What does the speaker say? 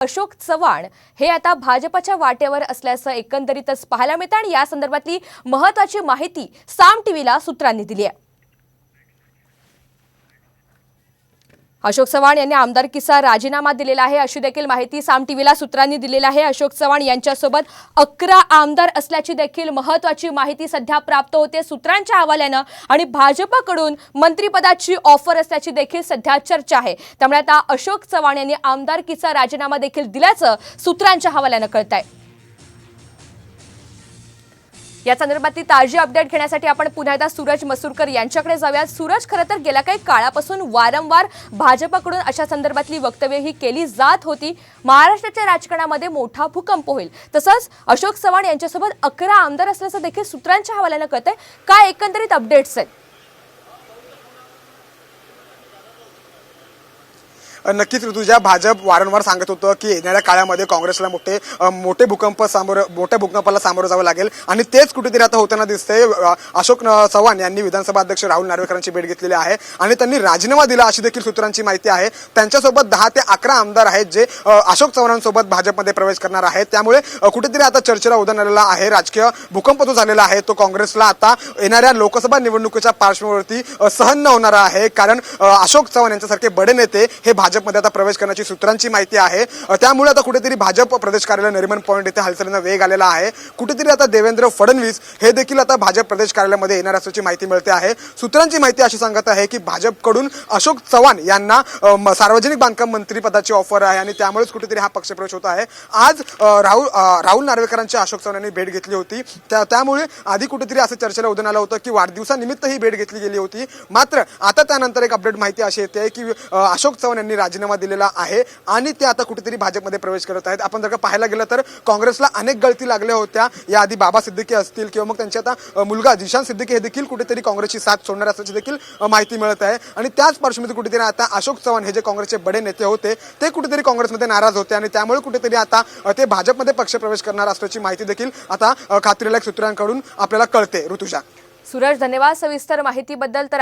अशोक चव्हाण हे आता भाजपच्या वाटेवर असल्याचं एकंदरीतच पाहायला मिळतं आणि या संदर्भातली महत्वाची माहिती साम टीव्हीला सूत्रांनी दिली आहे. अशोक चव्हाण यांनी आमदारकीचा राजीनामा दिलेला आहे. अशी देखील माहिती साम टीव्हीला सूत्रांनी दिलेली आहे. अशोक चव्हाण यांच्यासोबत अकरा आमदार असल्याची देखील महत्वाची माहिती सध्या प्राप्त होते सूत्रांच्या हवाल्यानं आणि भाजपकडून मंत्रिपदाची ऑफर असल्याची देखील सध्या चर्चा आहे. त्यामुळे आता अशोक चव्हाण यांनी आमदारकीचा राजीनामा देखील दिल्याचं सूत्रांच्या हवाल्यानं कळत आहे या संदर्भातली ताजी अपडेट घेण्यासाठी आपण पुन्हा एकदा सूरज मसूरकर यांच्याकडे जाऊयात. सूरज खरं तर गेल्या काही काळापासून वारंवार भाजपकडून अशा संदर्भातली वक्तव्य ही केली जात होती. महाराष्ट्राच्या राजकारणामध्ये मोठा भूकंप होईल. तसंच अशोक चव्हाण यांच्यासोबत अकरा आमदार असल्याचं देखील सूत्रांच्या हवाल्यानं कळतंय. काय एकंदरीत अपडेट्स आहेत? नक्कीच ऋतुजा भाजप वारंवार सांगत होतं की येणाऱ्या काळामध्ये काँग्रेसला मोठे मोठे भूकंप सामोरं मोठ्या भूकंपाला सामोरं जावं लागेल. आणि तेच कुठेतरी आता होताना दिसतंय. अशोक चव्हाण यांनी विधानसभा अध्यक्ष राहुल नार्वेकरांची भेट घेतलेली आहे आणि त्यांनी राजीनामा दिला अशी देखील सूत्रांची माहिती आहे. त्यांच्यासोबत दहा ते अकरा आमदार आहेत जे अशोक चव्हाणांसोबत भाजपमध्ये प्रवेश करणार आहेत. त्यामुळे कुठेतरी आता चर्चेला उदाहरण आलेला आहे. राजकीय भूकंप जो झालेला आहे तो काँग्रेसला आता येणाऱ्या लोकसभा निवडणुकीच्या पार्श्वभूमीवरती सहन न होणार आहे. कारण अशोक चव्हाण यांच्यासारखे बडे नेते हे भाजपमध्ये आता प्रवेश करण्याची सूत्रांची माहिती आहे. त्यामुळे आता कुठेतरी भाजप प्रदेश कार्यालय नरिमन पॉईंट इथे हालचालींना वेग आलेला आहे. कुठेतरी आता देवेंद्र फडणवीस हे देखील आता भाजप प्रदेश कार्यालयामध्ये येणार असल्याची माहिती मिळते आहे. सूत्रांची माहिती अशी सांगत आहे की भाजपकडून अशोक चव्हाण यांना सार्वजनिक बांधकाम मंत्री पदाची ऑफर आहे आणि त्यामुळेच कुठेतरी हा पक्षप्रवेश होत आहे. आज राहुल राहुल नार्वेकरांची अशोक चव्हाण यांनी भेट घेतली होती. त्या त्यामुळे आधी कुठेतरी असं चर्चेला उदन आलं होतं की वाढदिवसानिमित्त ही भेट घेतली गेली होती. मात्र आता त्यानंतर एक अपडेट माहिती अशी येते की अशोक चव्हाण यांनी राजीनामा दिलेला आहे आणि ते आता कुठेतरी भाजपमध्ये प्रवेश करत आहेत. आपण जर का पाहायला गेलं तर काँग्रेसला अनेक गळती लागल्या होत्या. याआधी बाबा सिद्दीकी असतील किंवा मग त्यांचे आता मुलगा जिशान सिद्दीकी हे देखील कुठेतरी काँग्रेसची साथ सोडणार असल्याची देखील माहिती मिळत आहे. आणि त्याच पार्श्वभूमीवर कुठेतरी आता अशोक चव्हाण हे जे काँग्रेसचे बडे नेते होते ते कुठेतरी काँग्रेसमध्ये नाराज होते आणि त्यामुळे कुठेतरी आता ते भाजपमध्ये पक्षप्रवेश करणार असल्याची माहिती देखील आता खात्रीलायक सूत्रांकडून आपल्याला कळते. ऋतुजा. सुरज धन्यवाद. सविस्तर माहितीबद्दल तर